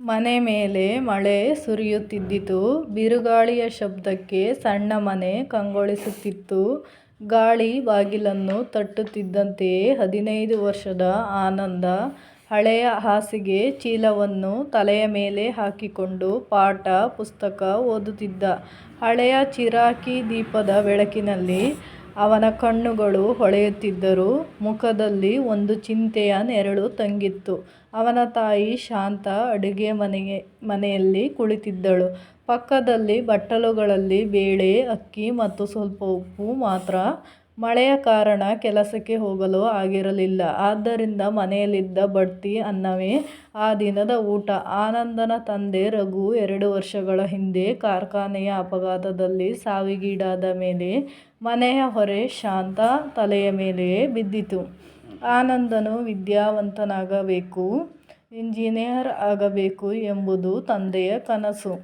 ಮನೆ ಮೇಲೆ ಮಳೆ ಸುರಿಯುತ್ತಿದ್ದಿತು. ಬಿರುಗಾಳಿಯ ಶಬ್ದಕ್ಕೆ ಸಣ್ಣ ಮನೆ ಕಂಗೊಳಿಸುತ್ತಿತ್ತು. ಗಾಳಿ ಬಾಗಿಲನ್ನು ತಟ್ಟುತ್ತಿದ್ದಂತೆಯೇ ಹದಿನೈದು ವರ್ಷದ ಆನಂದ ಹಳೆಯ ಹಾಸಿಗೆ ಚೀಲವನ್ನು ತಲೆಯ ಮೇಲೆ ಹಾಕಿಕೊಂಡು ಪಾಠ, ಪುಸ್ತಕ ಓದುತ್ತಿದ್ದ. ಹಳೆಯ ಚಿರಾಕಿ ದೀಪದ ಬೆಳಕಿನಲ್ಲಿ ಅವನ ಕಣ್ಣುಗಳು ಹೊಳೆಯುತ್ತಿದ್ದರು ಮುಖದಲ್ಲಿ ಒಂದು ಚಿಂತೆಯ ನೆರಳು ತಂಗಿತ್ತು. ಅವನ ತಾಯಿ ಶಾಂತ ಅಡುಗೆ ಮನೆಗೆ ಮನೆಯಲ್ಲಿ ಕುಳಿತಿದ್ದಳು. ಪಕ್ಕದಲ್ಲಿ ಬಟ್ಟಲುಗಳಲ್ಲಿ ಬೇಳೆ, ಅಕ್ಕಿ ಮತ್ತು ಸ್ವಲ್ಪ ಉಪ್ಪು ಮಾತ್ರ. ಮಳೆಯ ಕಾರಣ ಕೆಲಸಕ್ಕೆ ಹೋಗಲು ಆಗಿರಲಿಲ್ಲ. ಆದ್ದರಿಂದ ಮನೆಯಲ್ಲಿದ್ದ ಬಡ್ತಿ ಅನ್ನವೇ ಆ ದಿನದ ಊಟ. ಆನಂದನ ತಂದೆ ರಘು ಎರಡು ವರ್ಷಗಳ ಹಿಂದೆ ಕಾರ್ಖಾನೆಯ ಅಪಘಾತದಲ್ಲಿ ಸಾವಿಗೀಡಾದ ಮೇಲೆ ಮನೆಯ ಹೊರೆ ಶಾಂತ ತಲೆಯ ಮೇಲೆಯೇ ಬಿದ್ದಿತು. ಆನಂದನು ವಿದ್ಯಾವಂತನಾಗಬೇಕು, ಇಂಜಿನಿಯರ್ ಆಗಬೇಕು ಎಂಬುದು ತಂದೆಯ ಕನಸು.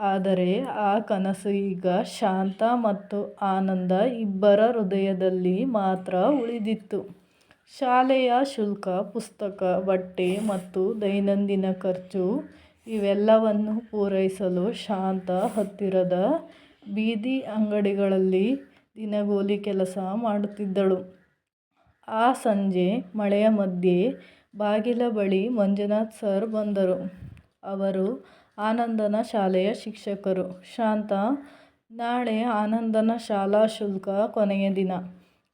ಆದರೆ ಆ ಕನಸು ಈಗ ಶಾಂತ ಮತ್ತು ಆನಂದ ಇಬ್ಬರ ಹೃದಯದಲ್ಲಿ ಮಾತ್ರ ಉಳಿದಿತ್ತು. ಶಾಲೆಯ ಶುಲ್ಕ, ಪುಸ್ತಕ, ಬಟ್ಟೆ ಮತ್ತು ದೈನಂದಿನ ಖರ್ಚು ಇವೆಲ್ಲವನ್ನು ಪೂರೈಸಲು ಶಾಂತ ಹತ್ತಿರದ ಬೀದಿ ಅಂಗಡಿಗಳಲ್ಲಿ ದಿನಗೂಲಿ ಕೆಲಸ ಮಾಡುತ್ತಿದ್ದಳು. ಆ ಸಂಜೆ ಮಳೆಯ ಮಧ್ಯೆ ಬಾಗಿಲ ಬಳಿ ಮಂಜುನಾಥ್ ಸರ್ ಬಂದರು. ಅವರು ಆನಂದನ ಶಾಲೆಯ ಶಿಕ್ಷಕರು. ಶಾಂತ ನಾಳೆ ಆನಂದನ ಶಾಲಾ ಶುಲ್ಕ ಕೊನೆಯ ದಿನ.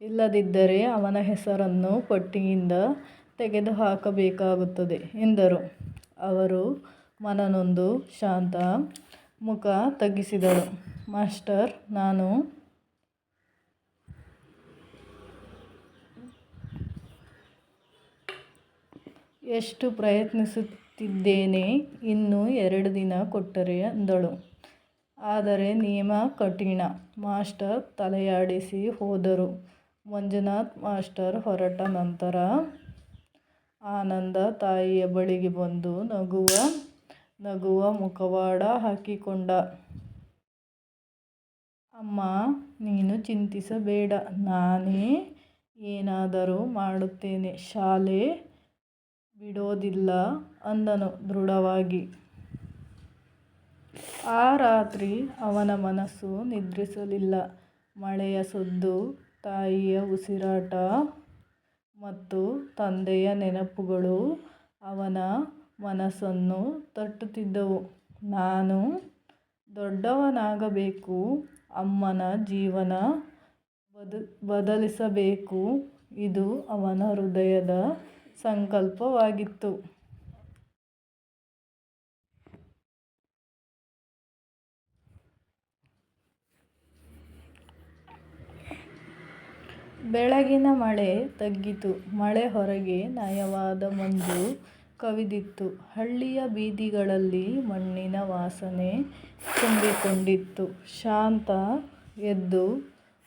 ಇಲ್ಲದಿದ್ದರೆ ಅವನ ಹೆಸರನ್ನು ಪಟ್ಟಿಯಿಂದ ತೆಗೆದುಹಾಕಬೇಕಾಗುತ್ತದೆ ಎಂದರು. ಅವರು ಮನನೊಂದು ಶಾಂತ ಮುಖ ತಗ್ಗಿಸಿದರು ಮಾಸ್ಟರ್, ನಾನು ಎಷ್ಟು ಪ್ರಯತ್ನಿಸುತ್ತಿದ್ದೇನೆ. ಇನ್ನು ಎರಡು ದಿನ ಕೊಟ್ಟರೆ ಅಂದಳು. ಆದರೆ ನಿಯಮ ಕಠಿಣ. ಮಾಸ್ಟರ್ ತಲೆಯಾಡಿಸಿ ಹೋದರು. ಮಂಜುನಾಥ್ ಮಾಸ್ಟರ್ ಹೊರಟ ನಂತರ ಆನಂದ ತಾಯಿಯ ಬಳಿಗೆ ಬಂದು ನಗುವ ನಗುವ ಮುಖವಾಡ ಹಾಕಿಕೊಂಡ. ಅಮ್ಮ, ನೀನು ಚಿಂತಿಸಬೇಡ. ನಾನೇ ಏನಾದರೂ ಮಾಡುತ್ತೇನೆ. ಶಾಲೆ ಬಿಡೋದಿಲ್ಲ ಅಂದನು ದೃಢವಾಗಿ. ಆ ರಾತ್ರಿ ಅವನ ಮನಸ್ಸು ನಿದ್ರಿಸಲಿಲ್ಲ. ಮಳೆಯ ಸುದ್ದು, ತಾಯಿಯ ಉಸಿರಾಟ ಮತ್ತು ತಂದೆಯ ನೆನಪುಗಳು ಅವನ ಮನಸ್ಸನ್ನು ತಟ್ಟುತ್ತಿದ್ದವು. ನಾನು ದೊಡ್ಡವನಾಗಬೇಕು. ಅಮ್ಮನ ಜೀವನ ಬದಲಿಸಬೇಕು. ಇದು ಅವನ ಹೃದಯದ ಸಂಕಲ್ಪವಾಗಿತ್ತು. ಬೆಳಗಿನ ಮಳೆ ತಗ್ಗಿತು. ಮಳೆ ಹೊರಗೆ ನಯವಾದ ಮಂಜು ಕವಿದಿತ್ತು. ಹಳ್ಳಿಯ ಬೀದಿಗಳಲ್ಲಿ ಮಣ್ಣಿನ ವಾಸನೆ ತುಂಬಿಕೊಂಡಿತ್ತು. ಶಾಂತ ಎದ್ದು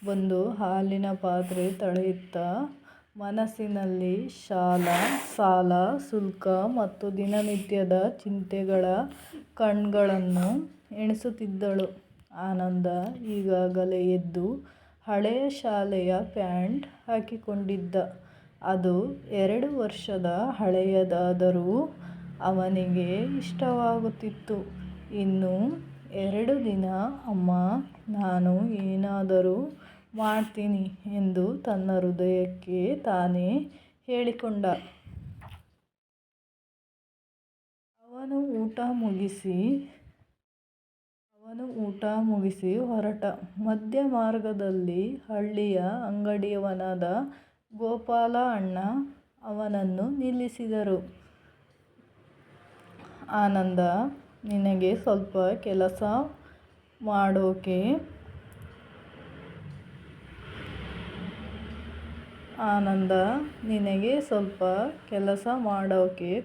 ಬಂದು ಹಾಲಿನ ಪಾತ್ರೆ ತೊಳೆಯುತ್ತ ಮನಸ್ಸಿನಲ್ಲಿ ಸಾಲ, ಶುಲ್ಕ ಮತ್ತು ದಿನನಿತ್ಯದ ಚಿಂತೆಗಳ ಕಣ್ಗಳನ್ನು ಎಣಿಸುತ್ತಿದ್ದಳು. ಆನಂದ ಈಗಾಗಲೇ ಎದ್ದು ಹಳೆಯ ಶಾಲೆಯ ಪ್ಯಾಂಟ್ ಹಾಕಿಕೊಂಡಿದ್ದ. ಅದು ಎರಡು ವರ್ಷದ ಹಳೆಯದಾದರೂ ಅವನಿಗೆ ಇಷ್ಟವಾಗುತ್ತಿತ್ತು. ಇನ್ನು ಎರಡು ದಿನ ಅಮ್ಮ ನಾನು ಏನಾದರೂ ಮಾಡ್ತೀನಿ ಎಂದು ತನ್ನ ಹೃದಯಕ್ಕೆ ತಾನೇ ಹೇಳಿಕೊಂಡ. ಅವನು ಊಟ ಮುಗಿಸಿ ಅವನು ಊಟ ಮುಗಿಸಿ ಹೊರಟ. ಮಧ್ಯ ಮಾರ್ಗದಲ್ಲಿ ಹಳ್ಳಿಯ ಅಂಗಡಿಯವನಾದ ಗೋಪಾಲ ಅಣ್ಣ ಅವನನ್ನು ನಿಲ್ಲಿಸಿದರು. ಆನಂದ, ನಿನಗೆ ಸ್ವಲ್ಪ ಕೆಲಸ ಮಾಡೋಕೆ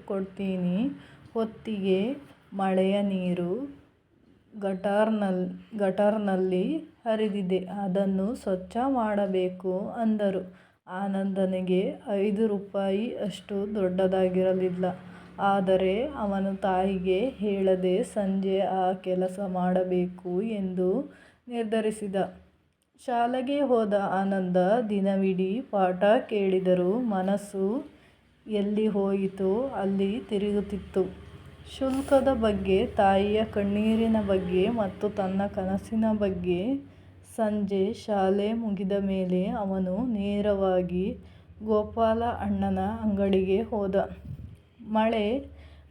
ಕೊಡ್ತೀನಿ. ಹೊತ್ತಿಗೆ ಮಳೆಯ ನೀರು ಗಟಾರ್ನಲ್ಲಿ ಹರಿದಿದೆ. ಅದನ್ನು ಸ್ವಚ್ಛ ಮಾಡಬೇಕು ಅಂದರು. ಆನಂದನಿಗೆ ಐದು ರೂಪಾಯಿ ಅಷ್ಟು ದೊಡ್ಡದಾಗಿರಲಿಲ್ಲ. ಆದರೆ ಅವನು ತಾಯಿಗೆ ಹೇಳದೆ ಸಂಜೆ ಆ ಕೆಲಸ ಮಾಡಬೇಕು ಎಂದು ನಿರ್ಧರಿಸಿದ. ಶಾಲೆಗೆ ಹೋದ ಆನಂದ ದಿನವಿಡೀ ಪಾಠ ಕೇಳಿದರೂ ಮನಸ್ಸು ಎಲ್ಲಿ ಹೋಯಿತೋ ಅಲ್ಲಿ ತಿರುಗುತ್ತಿತ್ತು. ಶುಲ್ಕದ ಬಗ್ಗೆ, ತಾಯಿಯ ಕಣ್ಣೀರಿನ ಬಗ್ಗೆ ಮತ್ತು ತನ್ನ ಕನಸಿನ ಬಗ್ಗೆ ಸಂಜೆ ಶಾಲೆ ಮುಗಿದ ಮೇಲೆ ಅವನು ನೇರವಾಗಿ ಗೋಪಾಲ ಅಣ್ಣನ ಅಂಗಡಿಗೆ ಹೋದ. ಮಳೆ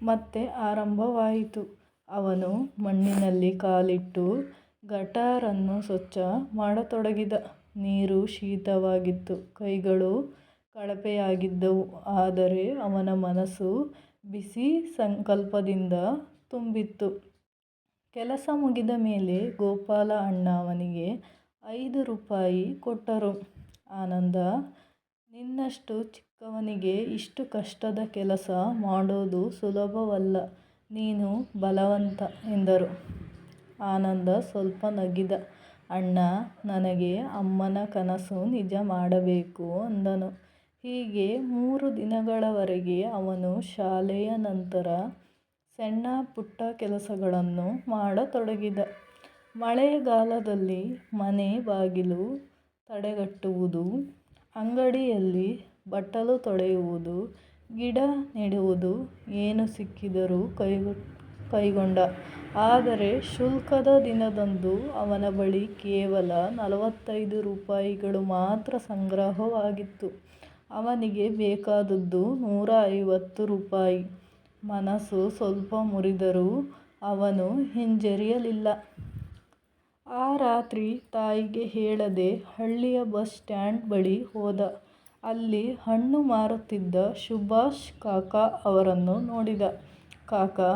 ಮತ್ತೆ ಆರಂಭವಾಯಿತು. ಅವನು ಮಣ್ಣಿನಲ್ಲಿ ಕಾಲಿಟ್ಟು ಗಟಾರನ್ನು ಸ್ವಚ್ಛ ಮಾಡತೊಡಗಿದ. ನೀರು ಶೀತವಾಗಿತ್ತು. ಕೈಗಳು ಕಳಪೆಯಾಗಿದ್ದವು. ಆದರೆ ಅವನ ಮನಸ್ಸು ಬಿಸಿ ಸಂಕಲ್ಪದಿಂದ ತುಂಬಿತ್ತು. ಕೆಲಸ ಮುಗಿದ ಮೇಲೆ ಗೋಪಾಲ ಅಣ್ಣ ಅವನಿಗೆ ಐದು ರೂಪಾಯಿ ಕೊಟ್ಟರು. ಆನಂದ, ನಿನ್ನಷ್ಟು ಚಿಕ್ಕವನಿಗೆ ಇಷ್ಟು ಕಷ್ಟದ ಕೆಲಸ ಮಾಡೋದು ಸುಲಭವಲ್ಲ. ನೀನು ಬಲವಂತ ಎಂದರು. ಆನಂದ ಸ್ವಲ್ಪ ನಗಿದ. ಅಣ್ಣ, ನನಗೆ ಅಮ್ಮನ ಕನಸು ನಿಜ ಮಾಡಬೇಕು ಅಂದನು. ಹೀಗೆ ಮೂರು ದಿನಗಳವರೆಗೆ ಅವನು ಶಾಲೆಯ ನಂತರ ಸಣ್ಣ ಪುಟ್ಟ ಕೆಲಸಗಳನ್ನು ಮಾಡತೊಡಗಿದ. ಮಳೆಗಾಲದಲ್ಲಿ ಮನೆ ಬಾಗಿಲು ತಡೆಗಟ್ಟುವುದು, ಅಂಗಡಿಯಲ್ಲಿ ಬಟ್ಟಲು ತೊಳೆಯುವುದು, ಗಿಡ ನೆಡುವುದು ಏನು ಸಿಕ್ಕಿದರೂ ಕೈಗೊಂಡ. ಆದರೆ ಶುಲ್ಕದ ದಿನದಂದು ಅವನ ಬಳಿ ಕೇವಲ ನಲವತ್ತೈದು ರೂಪಾಯಿಗಳು ಮಾತ್ರ ಸಂಗ್ರಹವಾಗಿತ್ತು. ಅವನಿಗೆ ಬೇಕಾದದ್ದು ನೂರ ಐವತ್ತು ರೂಪಾಯಿ. ಮನಸ್ಸು ಸ್ವಲ್ಪ ಮುರಿದರೂ ಅವನು ಹಿಂಜರಿಯಲಿಲ್ಲ. ಆ ರಾತ್ರಿ ತಾಯಿಗೆ ಹೇಳದೆ ಹಳ್ಳಿಯ ಬಸ್ ಸ್ಟ್ಯಾಂಡ್ ಬಳಿ ಹೋದ. ಅಲ್ಲಿ ಹಣ್ಣು ಮಾರುತ್ತಿದ್ದ ಸುಭಾಷ್ ಕಾಕಾ ಅವರನ್ನು ನೋಡಿದ. ಕಾಕಾ,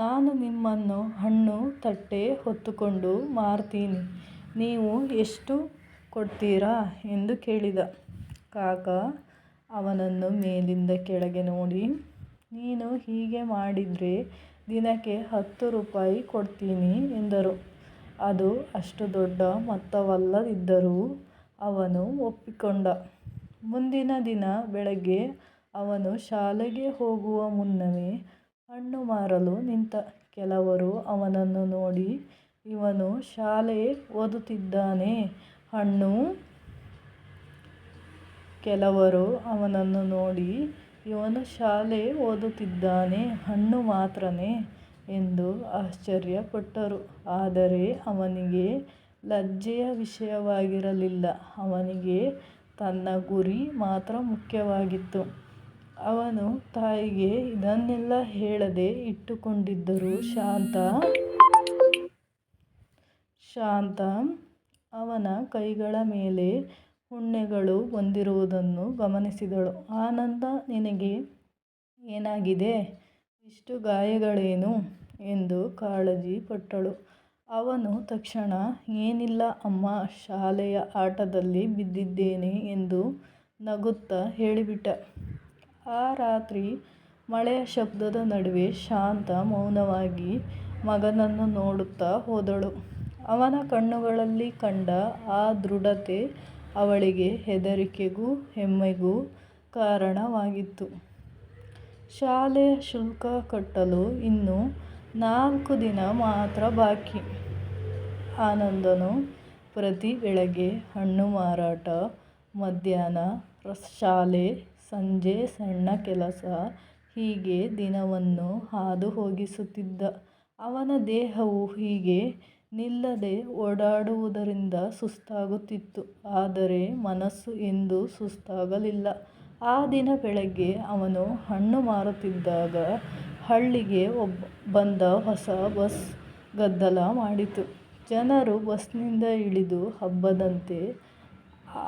ನಾನು ನಿಮ್ಮನ್ನು ಹಣ್ಣು ತಟ್ಟೆ ಹೊತ್ತುಕೊಂಡು ಮಾರ್ತೀನಿ. ನೀವು ಎಷ್ಟು ಕೊಡ್ತೀರಾ ಎಂದು ಕೇಳಿದ. ಕಾಕ ಅವನನ್ನು ಮೇಲಿಂದ ಕೆಳಗೆ ನೋಡಿ, ನೀನು ಹೀಗೆ ಮಾಡಿದರೆ ದಿನಕ್ಕೆ ಹತ್ತು ರೂಪಾಯಿ ಕೊಡ್ತೀನಿ ಎಂದರು. ಅದು ಅಷ್ಟು ದೊಡ್ಡ ಮೊತ್ತವಲ್ಲದಿದ್ದರೂ ಅವನು ಒಪ್ಪಿಕೊಂಡ. ಮುಂದಿನ ದಿನ ಬೆಳಗ್ಗೆ ಅವನು ಶಾಲೆಗೆ ಹೋಗುವ ಮುನ್ನವೇ ಹಣ್ಣು ಮಾರಲು ನಿಂತ. ಕೆಲವರು ಅವನನ್ನು ನೋಡಿ, ಇವನು ಶಾಲೆ ಓದುತ್ತಿದ್ದಾನೆ, ಹಣ್ಣು ಕೆಲವರು ಅವನನ್ನು ನೋಡಿ, ಇವನು ಶಾಲೆ ಓದುತ್ತಿದ್ದಾನೆ, ಹಣ್ಣು ಮಾತ್ರನೇ ಎಂದು ಆಶ್ಚರ್ಯಪಟ್ಟರು. ಆದರೆ ಅವನಿಗೆ ಲಜ್ಜೆಯ ವಿಷಯವಾಗಿರಲಿಲ್ಲ. ಅವನಿಗೆ ತನ್ನ ಗುರಿ ಮಾತ್ರ ಮುಖ್ಯವಾಗಿತ್ತು. ಅವನು ತಾಯಿಗೆ ಇದನ್ನೆಲ್ಲ ಹೇಳದೆ ಇಟ್ಟುಕೊಂಡಿದ್ದರು ಶಾಂತ ಶಾಂತ ಅವನ ಕೈಗಳ ಮೇಲೆ ಹುಣ್ಣೆಗಳು ಹೊಂದಿರುವುದನ್ನು ಗಮನಿಸಿದಳು. ಆನಂದ, ನಿನಗೆ ಏನಾಗಿದೆ, ಇಷ್ಟು ಗಾಯಗಳೇನು ಎಂದು ಕಾಳಜಿ ಪಟ್ಟಳು. ಅವನು ತಕ್ಷಣ, ಏನಿಲ್ಲ ಅಮ್ಮ, ಶಾಲೆಯ ಆಟದಲ್ಲಿ ಬಿದ್ದಿದ್ದೇನೆ ಎಂದು ನಗುತ್ತಾ ಹೇಳಿಬಿಟ್ಟ. ಆ ರಾತ್ರಿ ಮಳೆಯ ಶಬ್ದದ ನಡುವೆ ಶಾಂತ ಮೌನವಾಗಿ ಮಗನನ್ನು ನೋಡುತ್ತಾ ಹೋದಳು. ಅವನ ಕಣ್ಣುಗಳಲ್ಲಿ ಕಂಡ ಆ ದೃಢತೆ ಅವಳಿಗೆ ಹೆದರಿಕೆಗೂ ಹೆಮ್ಮೆಗೂ ಕಾರಣವಾಗಿತ್ತು. ಶಾಲೆಯ ಶುಲ್ಕ ಕಟ್ಟಲು ಇನ್ನು ನಾಲ್ಕು ದಿನ ಮಾತ್ರ ಬಾಕಿ. ಆನಂದನು ಪ್ರತಿ ಬೆಳಗ್ಗೆ ಹಣ್ಣು ಮಾರಾಟ, ಮಧ್ಯಾಹ್ನ ಶಾಲೆ, ಸಂಜೆ ಸಣ್ಣ ಕೆಲಸ, ಹೀಗೆ ದಿನವನ್ನು ಹಾದು ಹೋಗಿಸುತ್ತಿದ್ದ. ಅವನ ದೇಹವು ಹೀಗೆ ನಿಲ್ಲದೆ ಓಡಾಡುವುದರಿಂದ ಸುಸ್ತಾಗುತ್ತಿತ್ತು. ಆದರೆ ಮನಸ್ಸು ಎಂದೂ ಸುಸ್ತಾಗಲಿಲ್ಲ. ಆ ದಿನ ಬೆಳಗ್ಗೆ ಅವನು ಹಣ್ಣು ಮಾರುತ್ತಿದ್ದಾಗ ಹಳ್ಳಿಗೆ ಒಬ್ಬ ಬಂದ ಹೊಸ ಬಸ್ ಗದ್ದಲ ಮಾಡಿತು. ಜನರು ಬಸ್ನಿಂದ ಇಳಿದು ಹಬ್ಬದಂತೆ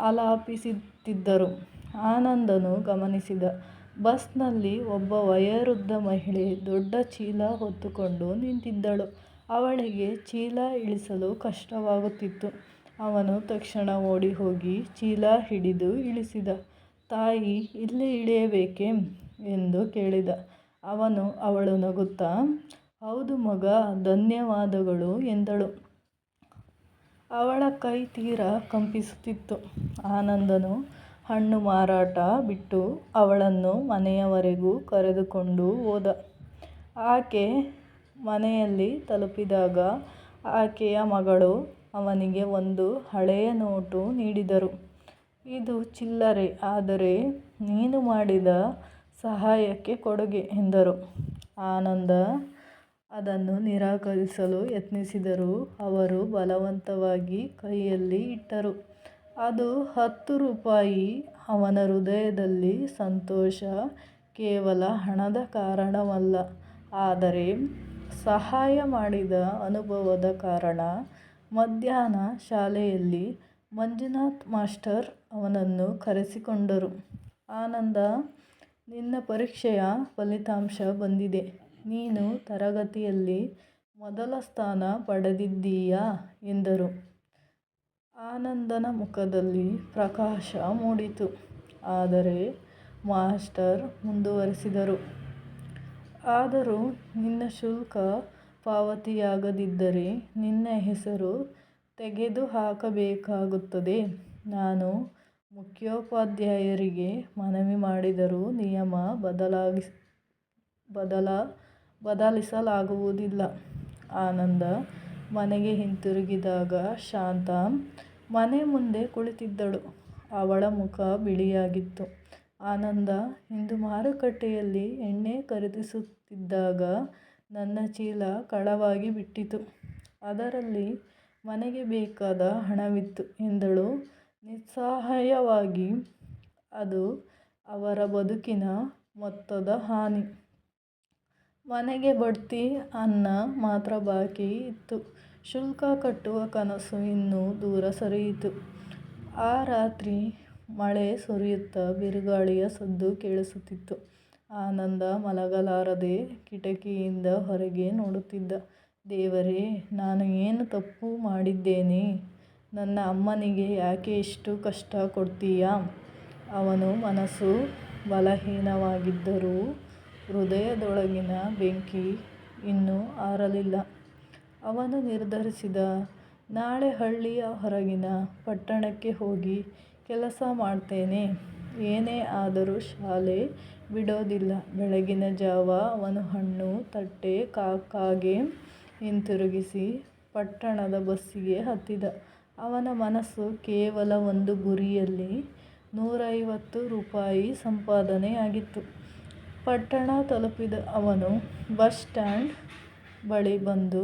ಆಲಾಪಿಸುತ್ತಿದ್ದರು. ಆನಂದನು ಗಮನಿಸಿದ. ಬಸ್ನಲ್ಲಿ ಒಬ್ಬ ವಯೋವೃದ್ಧ ಮಹಿಳೆ ದೊಡ್ಡ ಚೀಲ ಹೊತ್ತುಕೊಂಡು ನಿಂತಿದ್ದಳು. ಅವಳಿಗೆ ಚೀಲ ಇಳಿಸಲು ಕಷ್ಟವಾಗುತ್ತಿತ್ತು. ಅವನು ತಕ್ಷಣ ಓಡಿ ಹೋಗಿ ಚೀಲ ಹಿಡಿದು ಇಳಿಸಿದ. ತಾಯಿ, ಇಲ್ಲಿ ಇಳಿಯಬೇಕೆ ಎಂದು ಕೇಳಿದ. ಅವನು ಅವಳು ನಗುತ್ತಾ, ಹೌದು ಮಗ ಧನ್ಯವಾದಗಳು ಎಂದಳು. ಅವಳ ಕೈ ತೀರ ಕಂಪಿಸುತ್ತಿತ್ತು. ಆನಂದನು ಹಣ್ಣು ಮಾರಾಟ ಬಿಟ್ಟು ಅವಳನ್ನು ಮನೆಯವರೆಗೂ ಕರೆದುಕೊಂಡು ಹೋದ. ಆಕೆ ಮನೆಯಲ್ಲಿ ತಲುಪಿದಾಗ ಆಕೆಯ ಮಗಳು ಅವನಿಗೆ ಒಂದು ಹಳೆಯ ನೋಟು ನೀಡಿದರು. ಇದು ಚಿಲ್ಲರೆ, ಆದರೆ ನೀನು ಮಾಡಿದ ಸಹಾಯಕ್ಕೆ ಕೊಡುಗೆ ಎಂದರು. ಆನಂದ ಅದನ್ನು ನಿರಾಕರಿಸಲು ಯತ್ನಿಸಿದರು ಅವರು ಬಲವಂತವಾಗಿ ಕೈಯಲ್ಲಿ ಇಟ್ಟರು. ಅದು ಹತ್ತು ರೂಪಾಯಿ. ಅವನ ಹೃದಯದಲ್ಲಿ ಸಂತೋಷ ಕೇವಲ ಹಣದ ಕಾರಣವಲ್ಲ, ಆದರೆ ಸಹಾಯ ಮಾಡಿದ ಅನುಭವದ ಕಾರಣ. ಮಧ್ಯಾಹ್ನ ಶಾಲೆಯಲ್ಲಿ ಮಂಜುನಾಥ್ ಮಾಸ್ಟರ್ ಅವನನ್ನು ಕರೆಸಿಕೊಂಡರು. ಆನಂದ, ನಿನ್ನ ಪರೀಕ್ಷೆಯ ಫಲಿತಾಂಶ ಬಂದಿದೆ. ನೀನು ತರಗತಿಯಲ್ಲಿ ಮೊದಲ ಸ್ಥಾನ ಪಡೆದಿದ್ದೀಯಾ ಎಂದರು. ಆನಂದನ ಮುಖದಲ್ಲಿ ಪ್ರಕಾಶ ಮೂಡಿತು. ಆದರೆ ಮಾಸ್ಟರ್ ಮುಂದುವರಿಸಿದರು. ಆದರೂ ನಿನ್ನ ಶುಲ್ಕ ಪಾವತಿಯಾಗದಿದ್ದರೆ ನಿನ್ನ ಹೆಸರು ತೆಗೆದುಹಾಕಬೇಕಾಗುತ್ತದೆ. ನಾನು ಮುಖ್ಯೋಪಾಧ್ಯಾಯರಿಗೆ ಮನವಿ ಮಾಡಿದರೂ ನಿಯಮ ಬದಲಿಸಲಾಗುವುದಿಲ್ಲ. ಆನಂದ ಮನೆಗೆ ಹಿಂತಿರುಗಿದಾಗ ಶಾಂತ ಮನೆ ಮುಂದೆ ಕುಳಿತಿದ್ದಳು. ಅವಳ ಮುಖ ಬಿಳಿಯಾಗಿತ್ತು. ಆನಂದ, ಇಂದು ಮಾರುಕಟ್ಟೆಯಲ್ಲಿ ಎಣ್ಣೆ ಖರೀದಿಸುತ್ತಿದ್ದಾಗ ನನ್ನ ಚೀಲ ಕಳವಾಗಿ ಬಿಟ್ಟಿತು. ಅದರಲ್ಲಿ ಮನೆಗೆ ಬೇಕಾದ ಹಣವಿತ್ತು ಎಂದಳು ನಿಸ್ಸಹಾಯವಾಗಿ. ಅದು ಅವರ ಬದುಕಿನ ಮೊತ್ತದ ಹಾನಿ. ಮನೆಗೆ ಬಡ್ತಿ ಅನ್ನ ಮಾತ್ರ ಬಾಕಿ ಇತ್ತು. ಶುಲ್ಕ ಕಟ್ಟುವ ಕನಸು ಇನ್ನೂ ದೂರ ಸರಿಯಿತು. ಆ ರಾತ್ರಿ ಮಳೆ ಸುರಿಯುತ್ತಾ ಬಿರುಗಾಳಿಯ ಸದ್ದು ಕೇಳಿಸುತ್ತಿತ್ತು. ಆನಂದ ಮಲಗಲಾರದೆ ಕಿಟಕಿಯಿಂದ ಹೊರಗೆ ನೋಡುತ್ತಿದ್ದ. ದೇವರೇ, ನಾನು ಏನು ತಪ್ಪು ಮಾಡಿದ್ದೇನೆ. ನನ್ನ ಅಮ್ಮನಿಗೆ ಯಾಕೆ ಇಷ್ಟು ಕಷ್ಟ ಕೊಡ್ತೀಯಾ ಅವನು ಮನಸ್ಸು ಬಲಹೀನವಾಗಿದ್ದರೂ ಹೃದಯದೊಳಗಿನ ಬೆಂಕಿ ಇನ್ನೂ ಆರಲಿಲ್ಲ. ಅವನು ನಿರ್ಧರಿಸಿದ, ನಾಳೆ ಹಳ್ಳಿಯ ಹೊರಗಿನ ಪಟ್ಟಣಕ್ಕೆ ಹೋಗಿ ಕೆಲಸ ಮಾಡ್ತೇನೆ. ಏನೇ ಆದರೂ ಶಾಲೆ ಬಿಡೋದಿಲ್ಲ. ಬೆಳಗಿನ ಜಾವ ಅವನು ಹಣ್ಣು ತಟ್ಟೆ ಕಾಕಾಗೆ ಹಿಂತಿರುಗಿಸಿ ಪಟ್ಟಣದ ಬಸ್ಸಿಗೆ ಹತ್ತಿದ. ಅವನ ಮನಸ್ಸು ಕೇವಲ ಒಂದು ಗುರಿಯಲ್ಲಿ ನೂರೈವತ್ತು ರೂಪಾಯಿ ಸಂಪಾದನೆಯಾಗಿತ್ತು. ಪಟ್ಟಣ ತಲುಪಿದ ಅವನು ಬಸ್ ಸ್ಟ್ಯಾಂಡ್ ಬಳಿ ಬಂದು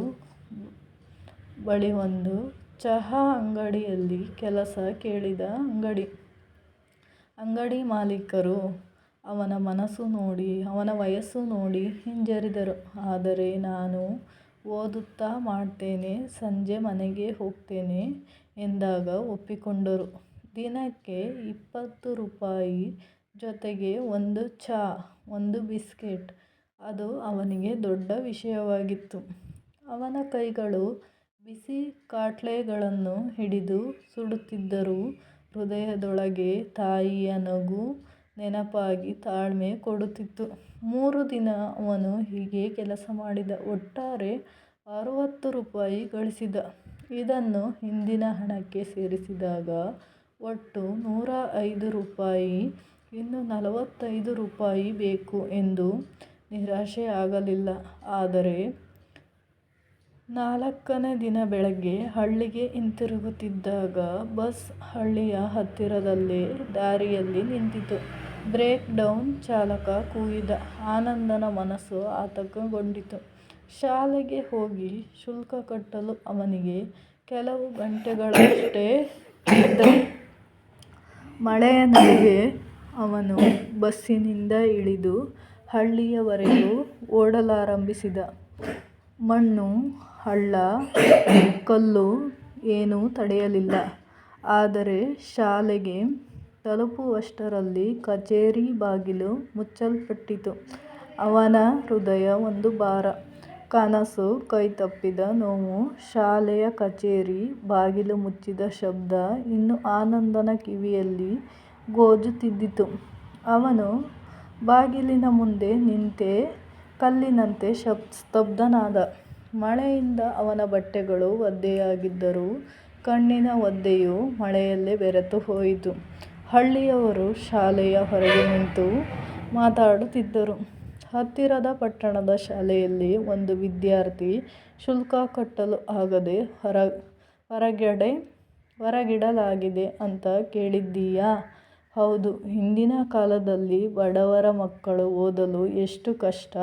ಬಳಿ ಒಂದು ಚಹಾ ಅಂಗಡಿಯಲ್ಲಿ ಕೆಲಸ ಕೇಳಿದ. ಅಂಗಡಿ ಅಂಗಡಿ ಮಾಲೀಕರು ಅವನ ಮನಸ್ಸು ನೋಡಿ ಅವನ ವಯಸ್ಸು ನೋಡಿ ಹಿಂಜರಿದರು. ಆದರೆ ನಾನು ಓದುತ್ತಾ ಮಾಡ್ತೇನೆ, ಸಂಜೆ ಮನೆಗೆ ಹೋಗ್ತೇನೆ ಎಂದಾಗ ಒಪ್ಪಿಕೊಂಡರು. ದಿನಕ್ಕೆ ಇಪ್ಪತ್ತು ರೂಪಾಯಿ ಜೊತೆಗೆ ಒಂದು ಚಾ, ಒಂದು ಬಿಸ್ಕೆಟ್ ಅದು ಅವನಿಗೆ ದೊಡ್ಡ ವಿಷಯವಾಗಿತ್ತು. ಅವನ ಕೈಗಳು ಬಿಸಿ ಕಾಟ್ಲೆಗಳನ್ನು ಹಿಡಿದು ಸುಡುತ್ತಿದ್ದರೂ ಹೃದಯದೊಳಗೆ ತಾಯಿಯ ನಗು ನೆನಪಾಗಿ ತಾಳ್ಮೆ ಕೊಡುತ್ತಿತ್ತು. ಮೂರು ದಿನ ಅವನು ಹೀಗೆ ಕೆಲಸ ಮಾಡಿದ. ಒಟ್ಟಾರೆ ಅರವತ್ತು ರೂಪಾಯಿ ಗಳಿಸಿದ. ಇದನ್ನು ಹಿಂದಿನ ಹಣಕ್ಕೆ ಸೇರಿಸಿದಾಗ ಒಟ್ಟು ನೂರ ಐದು ರೂಪಾಯಿ. ಇನ್ನೂ ನಲವತ್ತೈದು ರೂಪಾಯಿ ಬೇಕು ಎಂದು ನಿರಾಶೆ ಆಗಲಿಲ್ಲ ಆದರೆ ನಾಲ್ಕನೇ ದಿನ ಬೆಳಗ್ಗೆ ಹಳ್ಳಿಗೆ ಹಿಂತಿರುಗುತ್ತಿದ್ದಾಗ ಬಸ್ ಹಳ್ಳಿಯ ಹತ್ತಿರದಲ್ಲೇ ದಾರಿಯಲ್ಲಿ ನಿಂತಿತು. ಬ್ರೇಕ್ ಡೌನ್ ಚಾಲಕ ಕೂಗಿದ. ಆನಂದನ ಮನಸ್ಸು ಆತಂಕಗೊಂಡಿತು. ಶಾಲೆಗೆ ಹೋಗಿ ಶುಲ್ಕ ಕಟ್ಟಲು ಅವನಿಗೆ ಕೆಲವು ಗಂಟೆಗಳಷ್ಟೇ. ಮಳೆಯ ನಡುವೆ ಅವನು ಬಸ್ಸಿನಿಂದ ಇಳಿದು ಹಳ್ಳಿಯವರೆಗೂ ಓಡಲಾರಂಭಿಸಿದ. ಮಣ್ಣು, ಹಳ್ಳ, ಕಲ್ಲು ಏನೂ ತಡೆಯಲಿಲ್ಲ. ಆದರೆ ಶಾಲೆಗೆ ತಲುಪುವಷ್ಟರಲ್ಲಿ ಕಚೇರಿ ಬಾಗಿಲು ಮುಚ್ಚಲ್ಪಟ್ಟಿತು. ಅವನ ಹೃದಯ ಒಂದು ಭಾರ. ಕನಸು ಕೈತಪ್ಪಿದ ನೋವು. ಶಾಲೆಯ ಕಚೇರಿ ಬಾಗಿಲು ಮುಚ್ಚಿದ ಶಬ್ದ ಇನ್ನು ಆನಂದನ ಕಿವಿಯಲ್ಲಿ ಗೋಜುತ್ತಿದ್ದಿತು. ಅವನು ಬಾಗಿಲಿನ ಮುಂದೆ ನಿಂತೆ ಕಲ್ಲಿನಂತೆ ಸ್ತಬ್ಧನಾದ. ಮಳೆಯಿಂದ ಅವನ ಬಟ್ಟೆಗಳು ಒದ್ದೆಯಾಗಿದ್ದರೂ ಕಣ್ಣಿನ ಒದ್ದೆಯು ಮಳೆಯಲ್ಲೇ ಬೆರೆತು ಹೋಯಿತು. ಹಳ್ಳಿಯವರು ಶಾಲೆಯ ಹೊರಗೆ ನಿಂತು ಮಾತಾಡುತ್ತಿದ್ದರು. ಹತ್ತಿರದ ಪಟ್ಟಣದ ಶಾಲೆಯಲ್ಲಿ ಒಂದು ವಿದ್ಯಾರ್ಥಿ ಶುಲ್ಕ ಕಟ್ಟಲು ಆಗದೆ ಹೊರಗಿಡಲಾಗಿದೆ ಅಂತ ಕೇಳಿದ್ದೀಯಾ? ಹೌದು. ಹಿಂದಿನ ಕಾಲದಲ್ಲಿ ಬಡವರ ಮಕ್ಕಳು ಓದಲು ಎಷ್ಟು ಕಷ್ಟ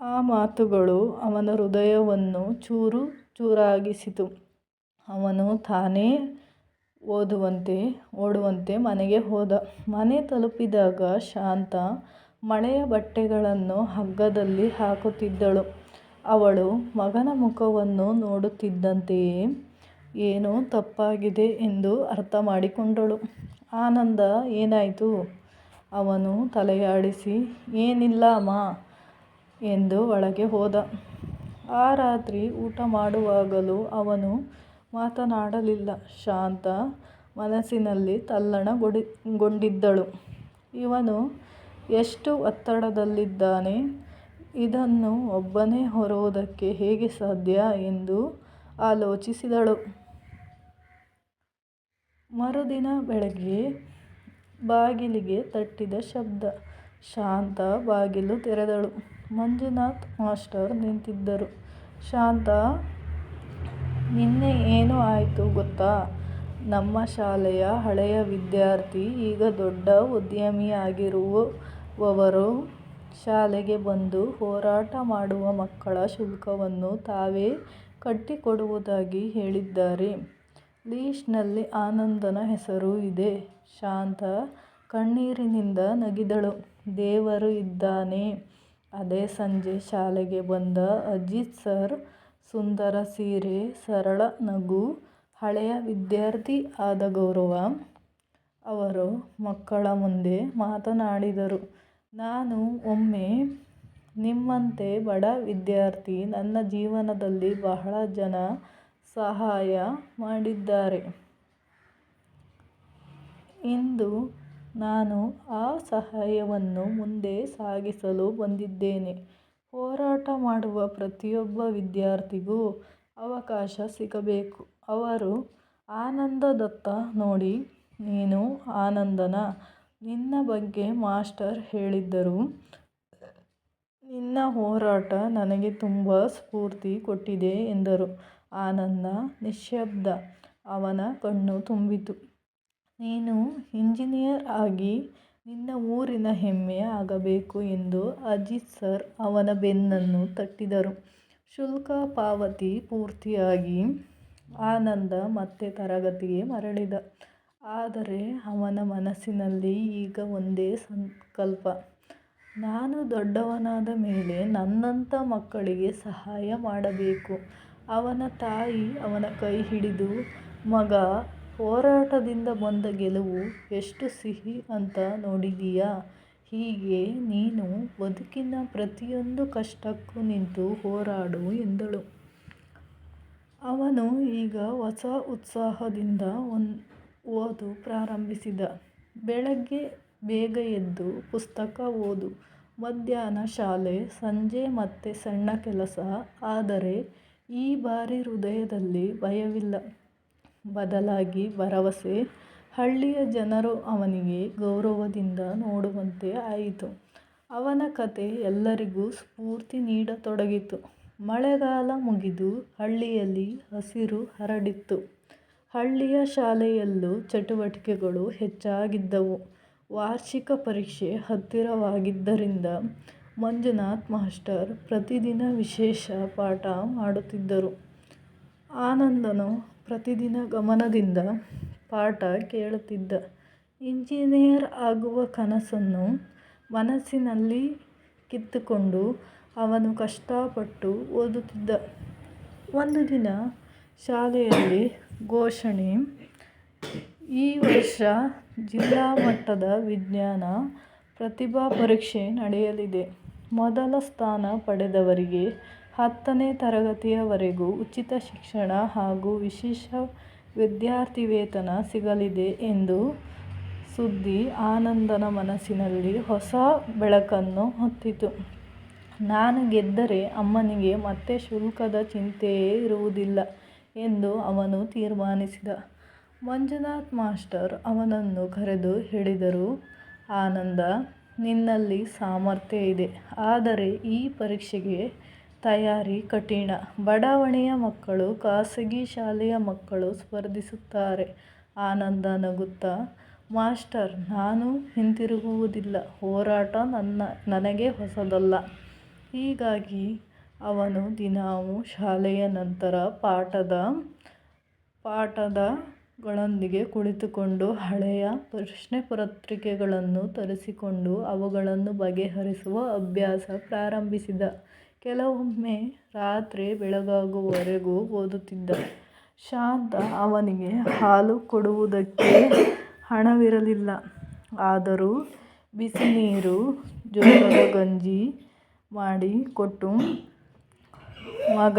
ಆ ಮಾತುಗಳು ಅವನ ಹೃದಯವನ್ನು ಚೂರು ಚೂರಾಗಿಸಿತು. ಅವನು ತಾನೇ ಓದುವಂತೆ, ಓಡುವಂತೆ ಮನೆಗೆ ಹೋದ. ಮನೆ ತಲುಪಿದಾಗ ಶಾಂತ ಮಳೆಯ ಬಟ್ಟೆಗಳನ್ನು ಹಗ್ಗದಲ್ಲಿ ಹಾಕುತ್ತಿದ್ದಳು. ಅವಳು ಮಗನ ಮುಖವನ್ನು ನೋಡುತ್ತಿದ್ದಂತೆಯೇ ಏನೋ ತಪ್ಪಾಗಿದೆ ಎಂದು ಅರ್ಥ ಮಾಡಿಕೊಂಡಳು ಆನಂದ ಏನಾಯಿತು ಅವನು ತಲೆಯಾಡಿಸಿ, ಏನಿಲ್ಲ ಅಮ್ಮ ಎಂದು ಒಳಗೆ ಹೋದ. ಆ ರಾತ್ರಿ ಊಟ ಮಾಡುವಾಗಲೂ ಅವನು ಮಾತನಾಡಲಿಲ್ಲ. ಶಾಂತ ಮನಸ್ಸಿನಲ್ಲಿ ತಲ್ಲಣಗೊಂಡಿದ್ದಳು. ಇವನು ಎಷ್ಟು ಒತ್ತಡದಲ್ಲಿದ್ದಾನೆ. ಇದನ್ನು ಒಬ್ಬನೇ ಹೊರುವುದಕ್ಕೆ ಹೇಗೆ ಸಾಧ್ಯ ಎಂದು ಆಲೋಚಿಸಿದಳು. ಮರುದಿನ ಬೆಳಗ್ಗೆ ಬಾಗಿಲಿಗೆ ತಟ್ಟಿದ ಶಬ್ದ. ಶಾಂತ ಬಾಗಿಲು ತೆರೆದಳು. ಮಂಜುನಾಥ್ ಮಾಸ್ಟರ್ ನಿಂತಿದ್ದರು. ಶಾಂತ ನಿನ್ನೆ ಏನು ಆಯಿತು ಗೊತ್ತಾ? ನಮ್ಮ ಶಾಲೆಯ ಹಳೆಯ ವಿದ್ಯಾರ್ಥಿ, ಈಗ ದೊಡ್ಡ ಉದ್ಯಮಿಯಾಗಿರುವವರು ಶಾಲೆಗೆ ಬಂದು ಹೋರಾಟ ಮಾಡುವ ಮಕ್ಕಳ ಶುಲ್ಕವನ್ನು ತಾವೇ ಕಟ್ಟಿಕೊಡುವುದಾಗಿ ಹೇಳಿದ್ದಾರೆ. ಲಿಸ್ಟ್ನಲ್ಲಿ ಆನಂದನ ಹೆಸರೂ ಇದೆ. ಶಾಂತ ಕಣ್ಣೀರಿನಿಂದ ನಗಿದಳು. ದೇವರು ಇದ್ದಾನೆ. ಅದೇ ಸಂಜೆ ಶಾಲೆಗೆ ಬಂದ ಅಜಿತ್ ಸರ್, ಸುಂದರ ಸೀರೆ, ಸರಳ ನಗು, ಹಳೆಯ ವಿದ್ಯಾರ್ಥಿ ಆದ ಗೌರವ. ಅವರು ಮಕ್ಕಳ ಮುಂದೆ ಮಾತನಾಡಿದರು. ನಾನು ಒಮ್ಮೆ ನಿಮ್ಮಂತೆ ಬಡ ವಿದ್ಯಾರ್ಥಿ. ನನ್ನ ಜೀವನದಲ್ಲಿ ಬಹಳ ಜನ ಸಹಾಯ ಮಾಡಿದ್ದಾರೆ. ಇಂದು ನಾನು ಆ ಸಹಾಯವನ್ನು ಮುಂದೆ ಸಾಗಿಸಲು ಬಂದಿದ್ದೇನೆ. ಹೋರಾಟ ಮಾಡುವ ಪ್ರತಿಯೊಬ್ಬ ವಿದ್ಯಾರ್ಥಿಗೂ ಅವಕಾಶ ಸಿಗಬೇಕು. ಅವರು ಆನಂದದತ್ತ ನೋಡಿ, ನೀನು ಆನಂದನ ನಿನ್ನ ಬಗ್ಗೆ ಮಾಸ್ಟರ್ ಹೇಳಿದ್ದರು. ನಿನ್ನ ಹೋರಾಟ ನನಗೆ ತುಂಬ ಸ್ಫೂರ್ತಿ ಕೊಟ್ಟಿದೆ ಎಂದರು. ಆನಂದ ನಿಶ್ಶಬ್ದ. ಅವನ ಕಣ್ಣು ತುಂಬಿತು. ನೀನು ಇಂಜಿನಿಯರ್ ಆಗಿ ನಿನ್ನ ಊರಿನ ಹೆಮ್ಮೆ ಆಗಬೇಕು ಎಂದು ಅಜಿತ್ ಸರ್ ಅವನ ಬೆನ್ನನ್ನು ತಟ್ಟಿದರು. ಶುಲ್ಕ ಪಾವತಿ ಪೂರ್ತಿಯಾಗಿ ಆನಂದ ಮತ್ತೆ ತರಗತಿಗೆ ಮರಳಿದ. ಆದರೆ ಅವನ ಮನಸ್ಸಿನಲ್ಲಿ ಈಗ ಒಂದೇ ಸಂಕಲ್ಪ. ನಾನು ದೊಡ್ಡವನಾದ ಮೇಲೆ ನನ್ನಂಥ ಮಕ್ಕಳಿಗೆ ಸಹಾಯ ಮಾಡಬೇಕು. ಅವನ ತಾಯಿ ಅವನ ಕೈ ಹಿಡಿದು, ಮಗ ಹೋರಾಟದಿಂದ ಬಂದ ಗೆಲುವು ಎಷ್ಟು ಸಿಹಿ ಅಂತ ನೋಡಿದೀಯಾ? ಹೀಗೆ ನೀನು ಬದುಕಿನ ಪ್ರತಿಯೊಂದು ಕಷ್ಟಕ್ಕೂ ನಿಂತು ಹೋರಾಡು ಎಂದಳು. ಅವನು ಈಗ ಹೊಸ ಉತ್ಸಾಹದಿಂದ ಓದು ಪ್ರಾರಂಭಿಸಿದ. ಬೆಳಗ್ಗೆ ಬೇಗ ಎದ್ದು ಪುಸ್ತಕ ಓದು. ಮಧ್ಯಾಹ್ನ ಶಾಲೆ, ಸಂಜೆ ಮತ್ತೆ ಸಣ್ಣ ಕೆಲಸ. ಆದರೆ ಈ ಬಾರಿ ಹೃದಯದಲ್ಲಿ ಭಯವಿಲ್ಲ. ಬದಲಾಗಿ ಭರವಸೆ. ಹಳ್ಳಿಯ ಜನರು ಅವನಿಗೆ ಗೌರವದಿಂದ ನೋಡುವಂತೆ ಆಯಿತು. ಅವನ ಕತೆ ಎಲ್ಲರಿಗೂ ಸ್ಫೂರ್ತಿ ನೀಡತೊಡಗಿತು. ಮಳೆಗಾಲ ಮುಗಿದು ಹಳ್ಳಿಯಲ್ಲಿ ಹಸಿರು ಹರಡಿತ್ತು. ಹಳ್ಳಿಯ ಶಾಲೆಯಲ್ಲೂ ಚಟುವಟಿಕೆಗಳು ಹೆಚ್ಚಾಗಿದ್ದವು. ವಾರ್ಷಿಕ ಪರೀಕ್ಷೆ ಹತ್ತಿರವಾಗಿದ್ದರಿಂದ ಮಂಜುನಾಥ್ ಮಾಸ್ಟರ್ ಪ್ರತಿದಿನ ವಿಶೇಷ ಪಾಠ ಮಾಡುತ್ತಿದ್ದರು. ಆನಂದನು ಪ್ರತಿದಿನ ಗಮನದಿಂದ ಪಾಠ ಕೇಳುತ್ತಿದ್ದ. ಇಂಜಿನಿಯರ್ ಆಗುವ ಕನಸನ್ನು ಮನಸ್ಸಿನಲ್ಲಿ ಕಿತ್ತುಕೊಂಡು ಅವನು ಕಷ್ಟಪಟ್ಟು ಓದುತ್ತಿದ್ದ. ಒಂದು ದಿನ ಶಾಲೆಯಲ್ಲಿ ಘೋಷಣೆ. ಈ ವರ್ಷ ಜಿಲ್ಲಾ ಮಟ್ಟದ ವಿಜ್ಞಾನ ಪ್ರತಿಭಾ ಪರೀಕ್ಷೆ ನಡೆಯಲಿದೆ. ಮೊದಲ ಸ್ಥಾನ ಪಡೆದವರಿಗೆ ಹತ್ತನೇ ತರಗತಿಯವರೆಗೂ ಉಚಿತ ಶಿಕ್ಷಣ ಹಾಗೂ ವಿಶೇಷ ವಿದ್ಯಾರ್ಥಿವೇತನ ಸಿಗಲಿದೆ ಎಂದು ಸುದ್ದಿ ಆನಂದನ ಮನಸ್ಸಿನಲ್ಲಿ ಹೊಸ ಬೆಳಕನ್ನು ಹೊತ್ತಿತು. ನಾನು ಗೆದ್ದರೆ ಅಮ್ಮನಿಗೆ ಮತ್ತೆ ಶುಲ್ಕದ ಚಿಂತೆಯೇ ಇರುವುದಿಲ್ಲ ಎಂದು ಅವನು ತೀರ್ಮಾನಿಸಿದ. ಮಂಜುನಾಥ್ ಮಾಸ್ಟರ್ ಅವನನ್ನು ಕರೆದು ಹೇಳಿದರು, ಆನಂದ, ನಿನ್ನಲ್ಲಿ ಸಾಮರ್ಥ್ಯ ಇದೆ. ಆದರೆ ಈ ಪರೀಕ್ಷೆಗೆ ತಯಾರಿ ಕಠಿಣ. ಬಡಾವಣೆಯ ಮಕ್ಕಳು, ಖಾಸಗಿ ಶಾಲೆಯ ಮಕ್ಕಳು ಸ್ಪರ್ಧಿಸುತ್ತಾರೆ. ಆನಂದ ನಗುತ್ತಾ, ಮಾಸ್ಟರ್, ನಾನು ಹಿಂತಿರುಗುವುದಿಲ್ಲ. ಹೋರಾಟ ನನ್ನ ನನಗೆ ಹೊಸದಲ್ಲ. ಹೀಗಾಗಿ ಅವನು ದಿನವೂ ಶಾಲೆಯ ನಂತರ ಪಾಠದ ಪಾಠದ ಪಾಠದಗಳೊಂದಿಗೆ ಕುಳಿತುಕೊಂಡು ಹಳೆಯ ಪ್ರಶ್ನೆಪತ್ರಿಕೆಗಳನ್ನು ತರಿಸಿಕೊಂಡು ಅವುಗಳನ್ನು ಬಗೆಹರಿಸುವ ಅಭ್ಯಾಸ ಪ್ರಾರಂಭಿಸಿದ. ಕೆಲವೊಮ್ಮೆ ರಾತ್ರಿ ಬೆಳಗಾಗುವವರೆಗೂ ಓದುತ್ತಿದ್ದ. ಶಾಂತ ಅವನಿಗೆ ಹಾಲು ಕೊಡುವುದಕ್ಕೆ ಹಣವಿರಲಿಲ್ಲ. ಆದರೂ ಬಿಸಿನೀರು, ಜೋಳದ ಗಂಜಿ ಮಾಡಿ ಕೊಟ್ಟು "ಮಗ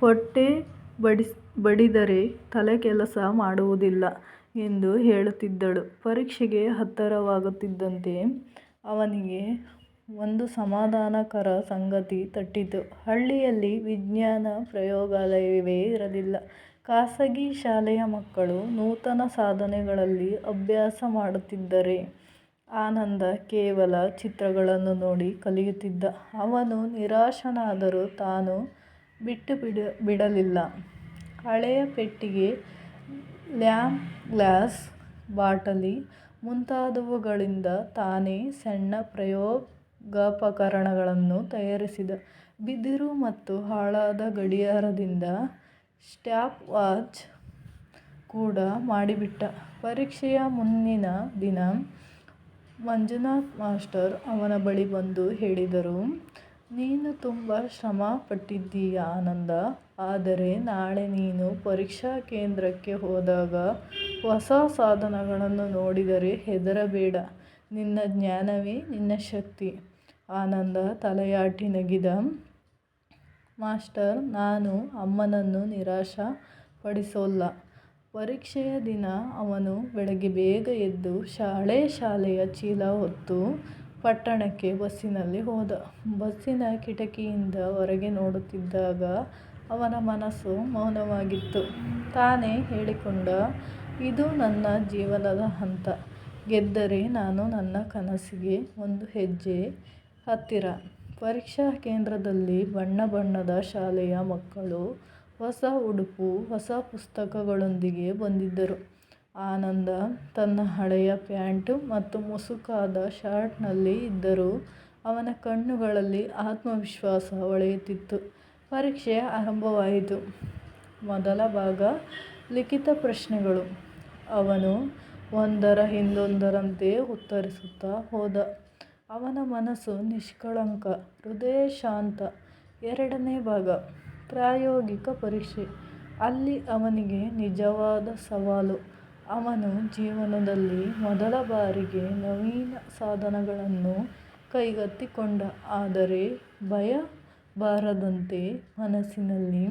ಹೊಟ್ಟೆ ಬಡಿದರೆ ತಲೆ ಕೆಲಸ ಮಾಡುವುದಿಲ್ಲ" ಎಂದು ಹೇಳುತ್ತಿದ್ದಳು. ಪರೀಕ್ಷೆಗೆ ಹತ್ತಿರವಾಗುತ್ತಿದ್ದಂತೆ ಅವನಿಗೆ ಒಂದು ಸಮಾಧಾನಕರ ಸಂಗತಿ ತಟ್ಟಿತು. ಹಳ್ಳಿಯಲ್ಲಿ ವಿಜ್ಞಾನ ಪ್ರಯೋಗಾಲಯವೇ ಇರಲಿಲ್ಲ. ಖಾಸಗಿ ಶಾಲೆಯ ಮಕ್ಕಳು ನೂತನ ಸಾಧನೆಗಳಲ್ಲಿ ಅಭ್ಯಾಸ ಮಾಡುತ್ತಿದ್ದರೆ ಆನಂದ ಕೇವಲ ಚಿತ್ರಗಳನ್ನು ನೋಡಿ ಕಲಿಯುತ್ತಿದ್ದ. ಅವನು ನಿರಾಶನಾದರೂ ತಾನು ಬಿಟ್ಟುಬಿಡಲಿಲ್ಲ. ಹಳೆಯ ಪೆಟ್ಟಿಗೆ, ಲ್ಯಾಂಪ್ ಗ್ಲಾಸ್, ಬಾಟಲಿ ಮುಂತಾದವುಗಳಿಂದ ತಾನೇ ಸಣ್ಣ ಪ್ರಯೋಗೋಪಕರಣಗಳನ್ನು ತಯಾರಿಸಿದ. ಬಿದಿರು ಮತ್ತು ಹಾಳಾದ ಗಡಿಯಾರದಿಂದ ಸ್ಟಾಪ್ ವಾಚ್ ಕೂಡ ಮಾಡಿಬಿಟ್ಟ. ಪರೀಕ್ಷೆಯ ಮುಂದಿನ ದಿನ ಮಂಜುನಾಥ್ ಮಾಸ್ಟರ್ ಅವನ ಬಳಿ ಬಂದು ಹೇಳಿದರು "ನೀನು ತುಂಬ ಶ್ರಮ ಪಟ್ಟಿದ್ದೀಯ ಆನಂದ. ಆದರೆ ನಾಳೆ ನೀನು ಪರೀಕ್ಷಾ ಕೇಂದ್ರಕ್ಕೆ ಹೋದಾಗ ಹೊಸ ಸಾಧನಗಳನ್ನು ನೋಡಿದರೆ ಹೆದರಬೇಡ. ನಿನ್ನ ಜ್ಞಾನವೇ ನಿನ್ನ ಶಕ್ತಿ" ಆನಂದ ತಲೆಯಾಟಿ ನಗಿದ. ಮಾಸ್ಟರ್, ನಾನು ಅಮ್ಮನನ್ನು ನಿರಾಶ ಪಡಿಸೋಲ್ಲ. ಪರೀಕ್ಷೆಯ ದಿನ ಅವನು ಬೆಳಗ್ಗೆ ಬೇಗ ಎದ್ದು ಶಾಲೆ ಶಾಲೆಯ ಚೀಲ ಹೊತ್ತು ಪಟ್ಟಣಕ್ಕೆ ಬಸ್ಸಿನಲ್ಲಿ ಹೋದ. ಬಸ್ಸಿನ ಕಿಟಕಿಯಿಂದ ಹೊರಗೆ ನೋಡುತ್ತಿದ್ದಾಗ ಅವನ ಮನಸ್ಸು ಮೌನವಾಗಿತ್ತು. ತಾನೇ ಹೇಳಿಕೊಂಡ "ಇದು ನನ್ನ ಜೀವನದ ಹಂತ. ಗೆದ್ದರೆ ನಾನು ನನ್ನ ಕನಸಿಗೆ ಒಂದು ಹೆಜ್ಜೆ ಹತ್ತಿರ". ಪರೀಕ್ಷಾ ಕೇಂದ್ರದಲ್ಲಿ ಬಣ್ಣ ಬಣ್ಣದ ಶಾಲೆಯ ಮಕ್ಕಳು ಹೊಸ ಉಡುಪು, ಹೊಸ ಪುಸ್ತಕಗಳೊಂದಿಗೆ ಬಂದಿದ್ದರು. ಆನಂದ ತನ್ನ ಹಳೆಯ ಪ್ಯಾಂಟು ಮತ್ತು ಮುಸುಕಾದ ಶರ್ಟ್ನಲ್ಲಿ ಇದ್ದರೂ ಅವನ ಕಣ್ಣುಗಳಲ್ಲಿ ಆತ್ಮವಿಶ್ವಾಸ ಹೊಳೆಯುತ್ತಿತ್ತು. ಪರೀಕ್ಷೆ ಆರಂಭವಾಯಿತು. ಮೊದಲ ಭಾಗ ಲಿಖಿತ ಪ್ರಶ್ನೆಗಳು. ಅವನು ಒಂದರ ಹಿಂದೊಂದರಂತೆ ಉತ್ತರಿಸುತ್ತಾ ಹೋದ. ಅವನ ಮನಸ್ಸು ನಿಷ್ಕಳಂಕ, ಹೃದಯ ಶಾಂತ. ಎರಡನೇ ಭಾಗ ಪ್ರಾಯೋಗಿಕ ಪರೀಕ್ಷೆ. ಅಲ್ಲಿ ಅವನಿಗೆ ನಿಜವಾದ ಸವಾಲು. ಅವನು ಜೀವನದಲ್ಲಿ ಮೊದಲ ಬಾರಿಗೆ ನವೀನ ಸಾಧನಗಳನ್ನು ಕೈಗೆತ್ತಿಕೊಂಡ. ಆದರೆ ಭಯ ಬಾರದಂತೆ ಮನಸ್ಸಿನಲ್ಲಿ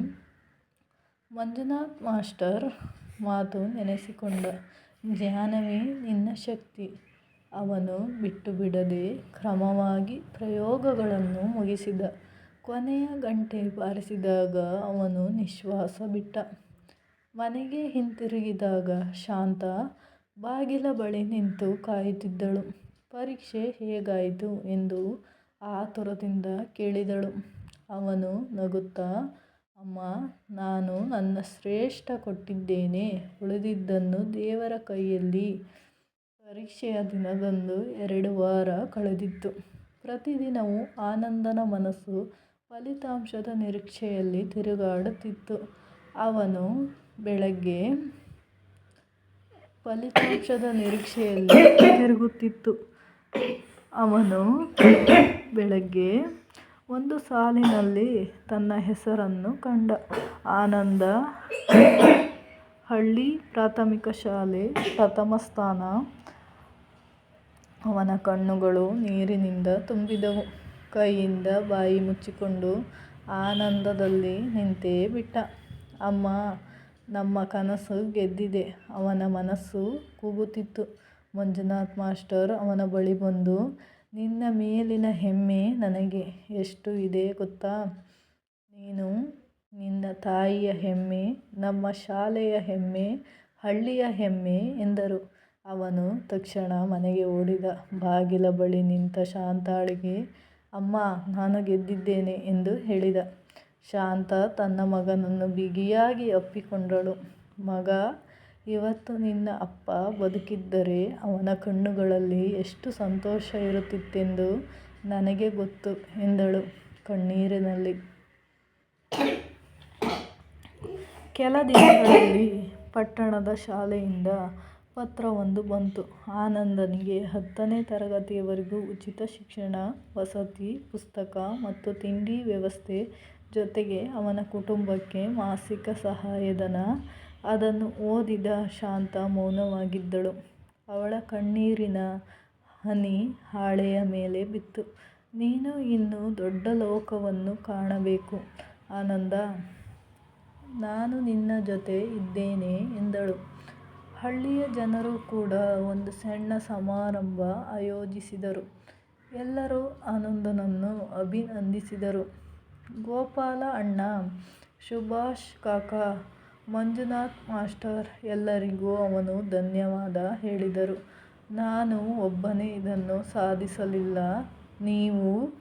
ಮಂಜುನಾಥ್ ಮಾಸ್ಟರ್ ಮಾತು ನೆನೆಸಿಕೊಂಡ "ಜ್ಞಾನವೇ ನಿನ್ನ ಶಕ್ತಿ". ಅವನು ಬಿಟ್ಟುಬಿಡದೆ ಕ್ರಮವಾಗಿ ಪ್ರಯೋಗಗಳನ್ನು ಮುಗಿಸಿದ. ಕೊನೆಯ ಗಂಟೆ ಬಾರಿಸಿದಾಗ ಅವನು ನಿಶ್ವಾಸ ಬಿಟ್ಟ. ಮನೆಗೆ ಹಿಂತಿರುಗಿದಾಗ ಶಾಂತ ಬಾಗಿಲ ಬಳಿ ನಿಂತು ಕಾಯುತ್ತಿದ್ದಳು. "ಪರೀಕ್ಷೆ ಹೇಗಾಯಿತು" ಎಂದು ಆತುರದಿಂದ ಕೇಳಿದಳು. ಅವನು ನಗುತ್ತಾ, ಅಮ್ಮ, ನಾನು ನನ್ನ ಶ್ರೇಷ್ಠ ಕೊಟ್ಟಿದ್ದೇನೆ. ಉಳಿದಿದ್ದನ್ನು ದೇವರ ಕೈಯಲ್ಲಿ". ಪರೀಕ್ಷೆಯ ದಿನದಂದು ಎರಡು ವಾರ ಕಳೆದಿತ್ತು. ಪ್ರತಿದಿನವೂ ಆನಂದನ ಮನಸ್ಸು ಫಲಿತಾಂಶದ ನಿರೀಕ್ಷೆಯಲ್ಲಿ ತಿರುಗುತ್ತಿತ್ತು. ಅವನು ಬೆಳಗ್ಗೆ ಒಂದು ಸಾಲಿನಲ್ಲಿ ತನ್ನ ಹೆಸರನ್ನು ಕಂಡ. ಆನಂದ ಹಳ್ಳಿ ಪ್ರಾಥಮಿಕ ಶಾಲೆ ಪ್ರಥಮ ಸ್ಥಾನ. ಅವನ ಕಣ್ಣುಗಳು ನೀರಿನಿಂದ ತುಂಬಿದವು. ಕೈಯಿಂದ ಬಾಯಿ ಮುಚ್ಚಿಕೊಂಡು ಆನಂದದಲ್ಲಿ ನಿಂತೇ ಬಿಟ್ಟ. "ಅಮ್ಮಾ, ನಮ್ಮ ಕನಸು ಗೆದ್ದಿದೆ". ಅವನ ಮನಸ್ಸು ಕೂಗುತ್ತಿತ್ತು. ಮಂಜುನಾಥ್ ಮಾಸ್ಟರ್ ಅವನ ಬಳಿ ಬಂದು "ನಿನ್ನ ಮೇಲಿನ ಹೆಮ್ಮೆ ನನಗೆ ಎಷ್ಟು ಇದೆ ಗೊತ್ತಾ. ನೀನು ನಿನ್ನ ತಾಯಿಯ ಹೆಮ್ಮೆ, ನಮ್ಮ ಶಾಲೆಯ ಹೆಮ್ಮೆ, ಹಳ್ಳಿಯ ಹೆಮ್ಮೆ" ಎಂದರು. ಅವನು ತಕ್ಷಣ ಮನೆಗೆ ಓಡಿದ. ಬಾಗಿಲ ಬಳಿ ನಿಂತ ಶಾಂತಾಳಿಗೆ ಅಮ್ಮ ನಾನು ಗೆದ್ದಿದ್ದೇನೆ" ಎಂದು ಹೇಳಿದ. ಶಾಂತ ತನ್ನ ಮಗನನ್ನು ಬಿಗಿಯಾಗಿ ಅಪ್ಪಿಕೊಂಡಳು. ಮಗ, ಇವತ್ತು ನಿನ್ನ ಅಪ್ಪ ಬದುಕಿದ್ದರೆ ಅವನ ಕಣ್ಣುಗಳಲ್ಲಿ ಎಷ್ಟು ಸಂತೋಷ ಇರುತ್ತಿತ್ತೆಂದು ನನಗೆ ಗೊತ್ತು ಎಂದಳು ಕಣ್ಣೀರಿನಲ್ಲಿ ಕೆಲ ದಿನಗಳಲ್ಲಿ ಪಟ್ಟಣದ ಶಾಲೆಯಿಂದ ಪತ್ರವೊಂದು ಬಂತು ಆನಂದನಿಗೆ ಹತ್ತನೇ ತರಗತಿಯವರೆಗೂ ಉಚಿತ ಶಿಕ್ಷಣ, ವಸತಿ, ಪುಸ್ತಕ ಮತ್ತು ತಿಂಡಿ ವ್ಯವಸ್ಥೆ ಜೊತೆಗೆ ಅವನ ಕುಟುಂಬಕ್ಕೆ ಮಾಸಿಕ ಸಹಾಯಧನ. ಅದನ್ನು ಓದಿದ ಶಾಂತ ಮೌನವಾಗಿದ್ದಳು. ಅವಳ ಕಣ್ಣೀರಿನ ಹನಿ ಹಾಳೆಯ ಮೇಲೆ ಬಿತ್ತು. ನೀನು ಇನ್ನು ದೊಡ್ಡ ಲೋಕವನ್ನು ಕಾಣಬೇಕು. ಆನಂದ, ನಾನು ನಿನ್ನ ಜೊತೆ ಇದ್ದೇನೆ ಎಂದಳು. ಹಳ್ಳಿಯ ಜನರು ಕೂಡ ಒಂದು ಸಣ್ಣ ಸಮಾರಂಭ ಆಯೋಜಿಸಿದರು. ಎಲ್ಲರೂ ಆನಂದನನ್ನು ಅಭಿನಂದಿಸಿದರು. ಗೋಪಾಲ ಅಣ್ಣ, ಸುಭಾಷ್ ಕಾಕ, ಮಂಜುನಾಥ್ ಮಾಸ್ಟರ್ ಎಲ್ಲರಿಗೂ ಅವನು ಧನ್ಯವಾದ ಹೇಳಿದರು. ನಾನು ಒಬ್ಬನೇ ಇದನ್ನು ಸಾಧಿಸಲಿಲ್ಲ. ನೀವು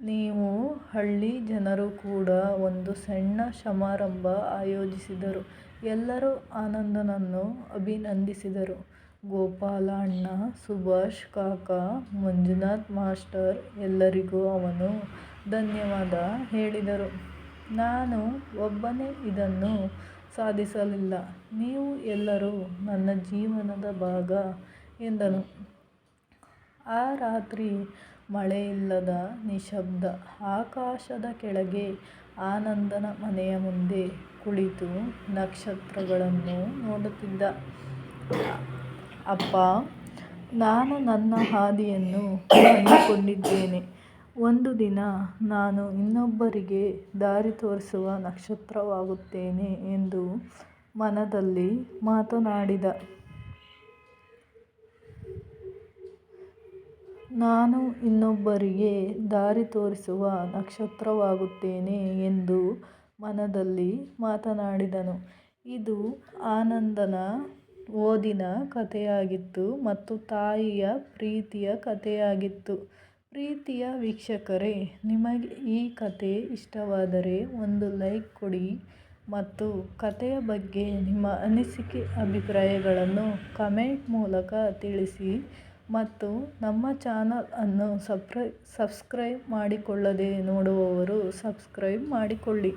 ನೀವು ಹಳ್ಳಿ ಜನರು ಕೂಡ ಒಂದು ಸಣ್ಣ ಸಮಾರಂಭ ಆಯೋಜಿಸಿದರು. ಎಲ್ಲರೂ ಆನಂದನನ್ನು ಅಭಿನಂದಿಸಿದರು. ಗೋಪಾಲ ಅಣ್ಣ, ಸುಭಾಷ್ ಕಾಕಾ, ಮಂಜುನಾಥ್ ಮಾಸ್ಟರ್ ಎಲ್ಲರಿಗೂ ಅವನು ಧನ್ಯವಾದ ಹೇಳಿದರು. ನಾನು ಒಬ್ಬನೇ ಇದನ್ನು ಸಾಧಿಸಲಿಲ್ಲ. ನೀವು ಎಲ್ಲರೂ ನನ್ನ ಜೀವನದ ಭಾಗ ಎಂದನು. ಆ ರಾತ್ರಿ ಮಳೆಯಿಲ್ಲದ ನಿಶಬ್ದ ಆಕಾಶದ ಕೆಳಗೆ ಆನಂದನ ಮನೆಯ ಮುಂದೆ ಕುಳಿತು ನಕ್ಷತ್ರಗಳನ್ನು ನೋಡುತ್ತಿದ್ದ. ಅಪ್ಪ, ನಾನು ನನ್ನ ಹಾದಿಯನ್ನು ಕಂಡುಕೊಂಡಿದ್ದೇನೆ ಒಂದು ದಿನ ನಾನು ಇನ್ನೊಬ್ಬರಿಗೆ ದಾರಿ ತೋರಿಸುವ ನಕ್ಷತ್ರವಾಗುತ್ತೇನೆ ಎಂದು ಮನದಲ್ಲಿ ಮಾತನಾಡಿದ. ನಾನು ಇನ್ನೊಬ್ಬರಿಗೆ ದಾರಿ ತೋರಿಸುವ ನಕ್ಷತ್ರವಾಗುತ್ತೇನೆ ಎಂದು ಮನದಲ್ಲಿ ಮಾತನಾಡಿದನು. ಇದು ಆನಂದನ ಓದಿನ ಕಥೆಯಾಗಿತ್ತು ಮತ್ತು ತಾಯಿಯ ಪ್ರೀತಿಯ ಕಥೆಯಾಗಿತ್ತು. ಪ್ರೀತಿಯ ವೀಕ್ಷಕರೇ, ನಿಮಗೆ ಈ ಕಥೆ ಇಷ್ಟವಾದರೆ ಒಂದು ಲೈಕ್ ಕೊಡಿ ಮತ್ತು ಕಥೆಯ ಬಗ್ಗೆ ನಿಮ್ಮ ಅನಿಸಿಕೆ ಅಭಿಪ್ರಾಯಗಳನ್ನು ಕಮೆಂಟ್ ಮೂಲಕ ತಿಳಿಸಿ ಮತ್ತು ನಮ್ಮ ಚಾನಲ್ ಅನ್ನು ಸಬ್ಸ್ಕ್ರೈಬ್ ಮಾಡಿಕೊಳ್ಳದೆ ನೋಡುವವರು ಸಬ್ಸ್ಕ್ರೈಬ್ ಮಾಡಿಕೊಳ್ಳಿ.